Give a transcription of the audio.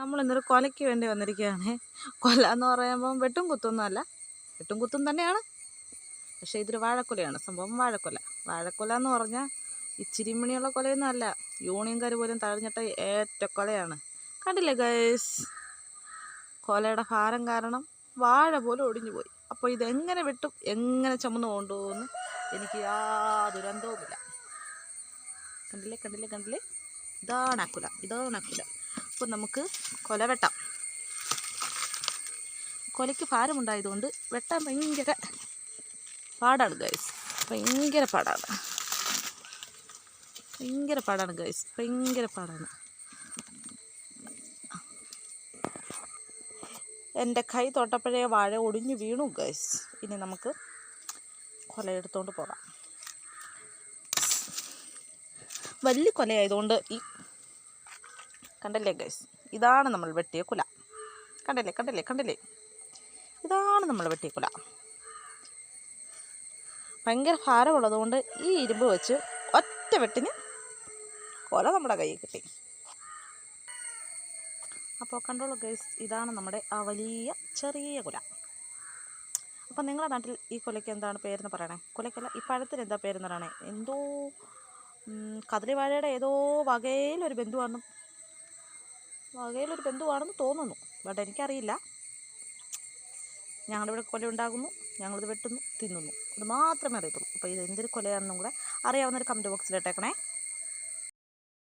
നമ്മൾ ഇന്നൊരു കൊലയ്ക്ക് വേണ്ടി വന്നിരിക്കുകയാണ്. കൊല എന്ന് പറയുമ്പം വെട്ടും കുത്തൊന്നും അല്ല. വെട്ടും കുത്തും തന്നെയാണ്. പക്ഷേ ഇതൊരു വാഴക്കൊലയാണ്. സംഭവം വാഴക്കൊല. വാഴക്കൊല എന്ന് പറഞ്ഞാൽ ഇച്ചിരി മണിയുള്ള കൊലയൊന്നും അല്ല. യൂണിയൻകാർ പോലും തഴഞ്ഞിട്ട ഏറ്റക്കൊലയാണ്. കണ്ടില്ലേ ഗൈസ് കൊലയുടെ ഭാരം കാരണം വാഴ പോലും ഒടിഞ്ഞു പോയി. അപ്പോൾ ഇതെങ്ങനെ വെട്ടും? എങ്ങനെ ചുമന്ന് കൊണ്ടുപോകുമെന്ന് എനിക്ക് യാതൊരു അന്തവുമില്ല. കണ്ടില്ലേ കണ്ടില്ലേ കണ്ടില്ലേ? ഇതാണ് അക്കുല ഇതാണ് അക്കുല അപ്പോൾ നമുക്ക് കൊല വെട്ടാം. കൊലയ്ക്ക് ഭാരമുണ്ടായതുകൊണ്ട് വെട്ടാൻ ഭയങ്കര പാടാണ് ഗൈസ് ഭയങ്കര പാടാണ്. ഭയങ്കര പാടാണ് ഗൈസ് ഭയങ്കര പാടാണ്. എന്റെ കൈ തൊട്ടപ്പോഴേ വാഴ ഒടിഞ്ഞു വീണു ഗൈസ് ഇനി നമുക്ക് കൊലയെടുത്തോണ്ട് പോകാം. വലിയ കൊലയായതുകൊണ്ട് ഈ കണ്ടല്ലേ ഗൈസ് ഇതാണ് നമ്മൾ വെട്ടിയ കുല. കണ്ടല്ലേ കണ്ടല്ലേ കണ്ടല്ലേ? ഇതാണ് നമ്മൾ വെട്ടിയ കുല. ഭയങ്കര ഭാരമുള്ളതുകൊണ്ട് ഈ ഇരുമ്പ് വെച്ച് ഒറ്റ വെട്ടിന് കുല നമ്മുടെ കയ്യിൽ കിട്ടി. അപ്പോൾ കണ്ടോളൂ ഗൈസ് ഇതാണ് നമ്മുടെ ആ വലിയ ചെറിയ കുല. അപ്പോൾ നിങ്ങളുടെ നാട്ടിൽ ഈ കുലയ്ക്ക് എന്താണ് പേരെന്ന് പറയണേ? കൊലയ്ക്കല്ല ഈ പഴത്തിന് എന്താ പേരെന്ന് പറയണേ? എന്തോ കദളിവാഴയുടെ ഏതോ വകയിലൊരു ബന്ധുവാണെന്നും വകയിലൊരു ബന്ധുവാണെന്ന് തോന്നുന്നു. ബട്ട് എനിക്കറിയില്ല. ഞങ്ങളുടെ ഇവിടെ കൊല ഉണ്ടാകുന്നു. ഞങ്ങളിത് വെട്ടുന്നു തിന്നുന്നു. അത് മാത്രമേ അറിയത്തുള്ളൂ. അപ്പോൾ ഇത് എന്തൊരു കൊലയാണെന്നും കൂടെ അറിയാവുന്നൊരു കമന്റ് ബോക്സിൽ ഇട്ടേക്കണേ.